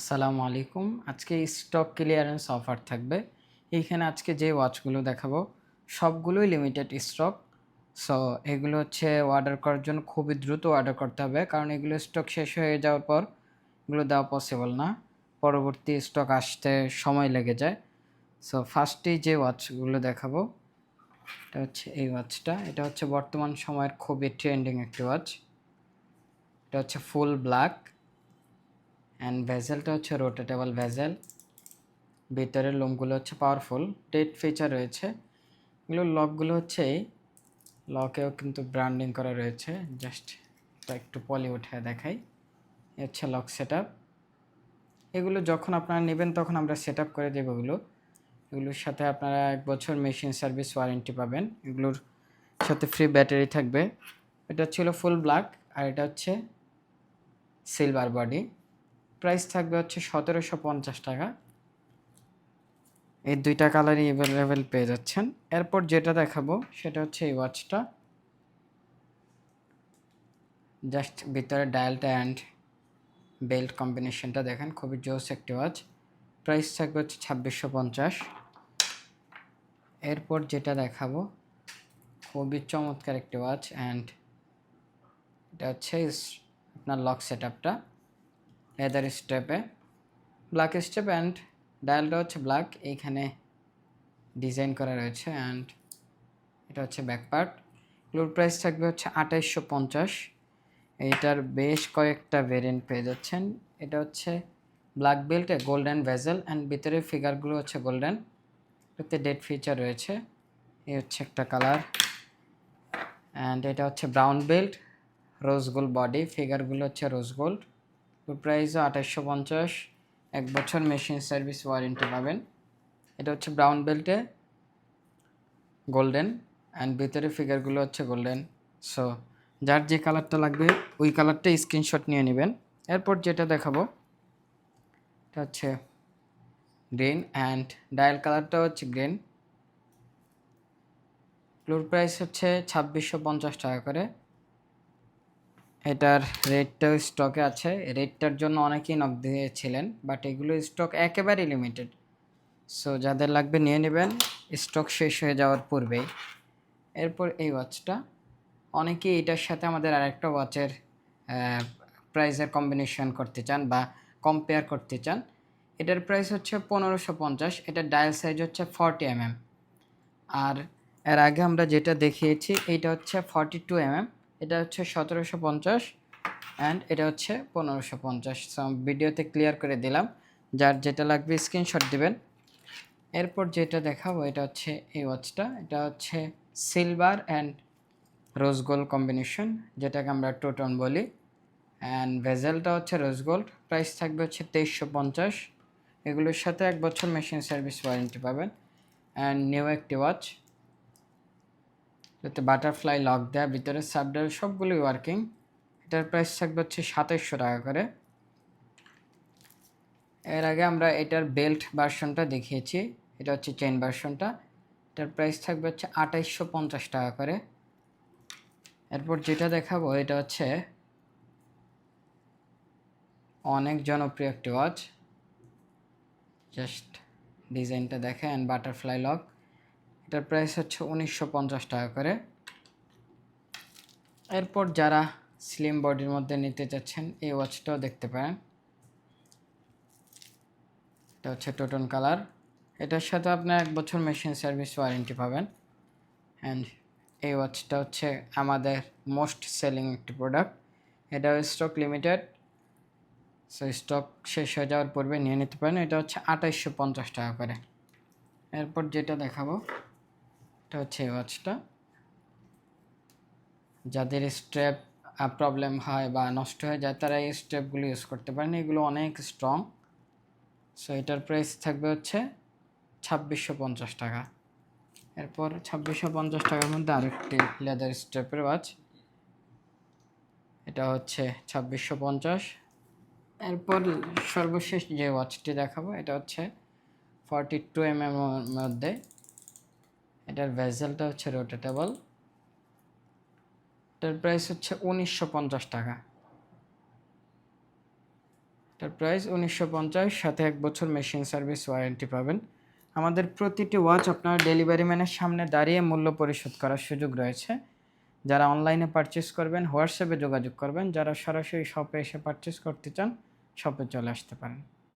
আসসালামু আলাইকুম। আজকে স্টক ক্লিয়ারেন্স অফার থাকবে। এইখানে আজকে যে ওয়াচগুলো দেখাবো, সবগুলোই লিমিটেড স্টক সো এগুলো হচ্ছে অর্ডার করার জন্য খুবই দ্রুত অর্ডার করতে হবে, কারণ এগুলো স্টক শেষ হয়ে যাওয়ার পর এগুলো দেওয়া পসিবল না। পরবর্তী স্টক আসতে সময় লেগে যায়। সো ফার্স্টেই যে ওয়াচগুলো দেখাবো, এটা হচ্ছে এই ওয়াচটা এটা হচ্ছে বর্তমান সময়ের খুবই ট্রেন্ডিং একটি ওয়াচ এটা হচ্ছে ফুল ব্ল্যাক অ্যান্ড ভেজেলটা হচ্ছে রোটেটেবল ভেজেল ভিতরের লোমগুলো হচ্ছে পাওয়ারফুল টেট ফিচার রয়েছে। এগুলো লকগুলো হচ্ছে লকেও কিন্তু ব্র্যান্ডিং করা রয়েছে। জাস্ট একটু পলি উঠে দেখাই। হচ্ছে লক সেট এগুলো যখন আপনারা নেবেন তখন আমরা সেট করে দেবো এগুলো। এগুলোর সাথে আপনারা এক বছর মেশিন সার্ভিস ওয়ারেন্টি পাবেন। এগুলোর সাথে ফ্রি ব্যাটারি থাকবে। এটা ছিল ফুল ব্ল্যাক আর এটা হচ্ছে সিলভার বডি প্রাইস থাকবে হচ্ছে সতেরোশো পঞ্চাশ টাকা। এই দুইটা কালারই অ্যাভেলেবেল পেয়ে যাচ্ছেন। এরপর যেটা দেখাবো, সেটা হচ্ছে এই ওয়াচটা জাস্ট ভিতরে ডায়ালটা অ্যান্ড বেল্ট কম্বিনেশনটা দেখেন, খুবই জোস একটি ওয়াচ প্রাইস থাকবে হচ্ছে ছাব্বিশশো পঞ্চাশ। এরপর যেটা দেখাবো, খুবই চমৎকার একটি ওয়াচ অ্যান্ড এটা হচ্ছে আপনার লক সেট আপটা লেদার স্টেপে ব্ল্যাক স্টেপ অ্যান্ড ডায়ালটা হচ্ছে ব্ল্যাক এইখানে ডিজাইন করা রয়েছে অ্যান্ড এটা হচ্ছে ব্যাক পার্ট এগুলোর প্রাইস থাকবে হচ্ছে আঠাইশশো পঞ্চাশ। এইটার বেশ কয়েকটা ভেরিয়েন্ট পেয়ে যাচ্ছেন। এটা হচ্ছে ব্ল্যাক বেল্টে গোল্ডেন ভেজেল অ্যান্ড ভিতরের ফিগারগুলো হচ্ছে গোল্ডেন এটাতে ডেট ফিচার রয়েছে। এই হচ্ছে একটা কালার অ্যান্ড এটা হচ্ছে brown belt rose gold body ফিগারগুলো হচ্ছে রোজ গোল্ড প্রাইসও আঠাশশো পঞ্চাশ, এক বছর মেশিন সার্ভিস ওয়ারেন্টি পাবেন। এটা হচ্ছে ব্রাউন বেল্টে গোল্ডেন অ্যান্ড ভিতরে ফিগারগুলো হচ্ছে গোল্ডেন সো যার যে কালারটা লাগবে, ওই কালারটা স্ক্রিনশট নিয়ে নেবেন। এরপর যেটা দেখাবো, এটা হচ্ছে গ্রিন অ্যান্ড ডায়াল কালারটা হচ্ছে গ্রিন ব্লুর প্রাইস হচ্ছে ছাব্বিশশো পঞ্চাশ টাকা করে। এটার রেটটাও স্টকে আছে। রেটটার জন্য অনেকেই নক দিয়েছিলেন বাট এগুলো স্টক একেবারে লিমিটেড সো যাদের লাগবে নিয়ে নেবেন। স্টক শেষ হয়ে যাওয়ার পূর্বেই। এরপর এই ওয়াচটা অনেকেই এটার সাথে আমাদের আরেকটা ওয়াচের প্রাইসের কম্বিনেশন করতে চান বা কম্পেয়ার করতে চান। এটার প্রাইস হচ্ছে পনেরোশো পঞ্চাশ এটার ডায়াল সাইজ হচ্ছে ফর্টি এমএম আর এর আগে আমরা যেটা দেখিয়েছি, এইটা হচ্ছে ফর্টি টু এমএম এটা হচ্ছে সতেরোশো পঞ্চাশ অ্যান্ড এটা হচ্ছে পনেরোশো পঞ্চাশ। ভিডিওতে ক্লিয়ার করে দিলাম। যার যেটা লাগবে স্ক্রিনশট দিবেন। এরপর যেটা দেখাবো, এটা হচ্ছে এই ওয়াচটা এটা হচ্ছে silver and rose gold combination যেটাকে আমরা টোটন বলি। অ্যান্ড ভেজেলটা হচ্ছে রোজ গোল্ড প্রাইস থাকবে হচ্ছে তেইশশো পঞ্চাশ। এগুলোর সাথে এক বছর মেশিন সার্ভিস ওয়ারেন্টি পাবেন। অ্যান্ড নিউ একটি ওয়াচ যাতে বাটারফ্লাই লক দেয়, ভিতরে সাবডার সবগুলোই ওয়ার্কিং এটার প্রাইস থাকবে হচ্ছে সাতাইশশো টাকা করে। এর আগে আমরা এটার বেল্ট ভার্সনটা দেখিয়েছি। এটা হচ্ছে চেন ভার্সনটা এটার প্রাইস থাকবে হচ্ছে আঠাইশশো পঞ্চাশ টাকা করে। এরপর যেটা দেখাবো, এটা হচ্ছে অনেক জনপ্রিয় একটি ওয়াচ জাস্ট ডিজাইনটা দেখে অ্যান্ড বাটারফ্লাই লক এটার প্রাইস হচ্ছে উনিশশো পঞ্চাশ টাকা করে। এরপর যারা স্লিম বডির মধ্যে নিতে চাচ্ছেন, এই ওয়াচটাও দেখতে পারেন। এটা হচ্ছে টোটন কালার এটার সাথে আপনার এক বছর মেশিন সার্ভিস ওয়ারেন্টি পাবেন। অ্যান্ড এই ওয়াচটা হচ্ছে আমাদের মোস্ট সেলিং একটি প্রোডাক্ট এটা স্টক লিমিটেড সো স্টক শেষ হয়ে যাওয়ার পূর্বে নিয়ে নিতে পারেন। এটা হচ্ছে আঠাইশশো পঞ্চাশ টাকা করে। এরপর যেটা দেখাবো এটা হচ্ছে এই ওয়াচটা। যাদের স্ট্র্যাপ প্রবলেম হয় বা নষ্ট হয়ে যায়, তারা এই স্ট্র্যাপগুলো ইউজ করতে পারেন। এগুলো অনেক স্ট্রং সো এটার প্রাইস থাকবে হচ্ছে ছাব্বিশশো পঞ্চাশ টাকা। এরপর ছাব্বিশশো পঞ্চাশ টাকার মধ্যে আরেকটি লেদার স্ট্র্যাপের ওয়াচ এটা হচ্ছে ছাব্বিশশো পঞ্চাশ। এরপর সর্বশেষ যে ওয়াচটি দেখাবো, এটা হচ্ছে ফর্টি টু এম এম মধ্যে। এটার ভেজেলটা হচ্ছে রোটেটেবল এটার প্রাইস হচ্ছে উনিশশো পঞ্চাশ টাকা। তার প্রাইস উনিশশো পঞ্চাশ, সাথে এক বছর মেশিন সার্ভিস ওয়ারেন্টি পাবেন। আমাদের প্রতিটি ওয়াচ আপনার ডেলিভারি ম্যানের সামনে দাঁড়িয়ে মূল্য পরিশোধ করার সুযোগ রয়েছে। যারা অনলাইনে পারচেস করবেন, হোয়াটসঅ্যাপে যোগাযোগ করবেন, যারা সরাসরি শপে এসে পারচেস করতে চান শপে চলে আসতে পারেন।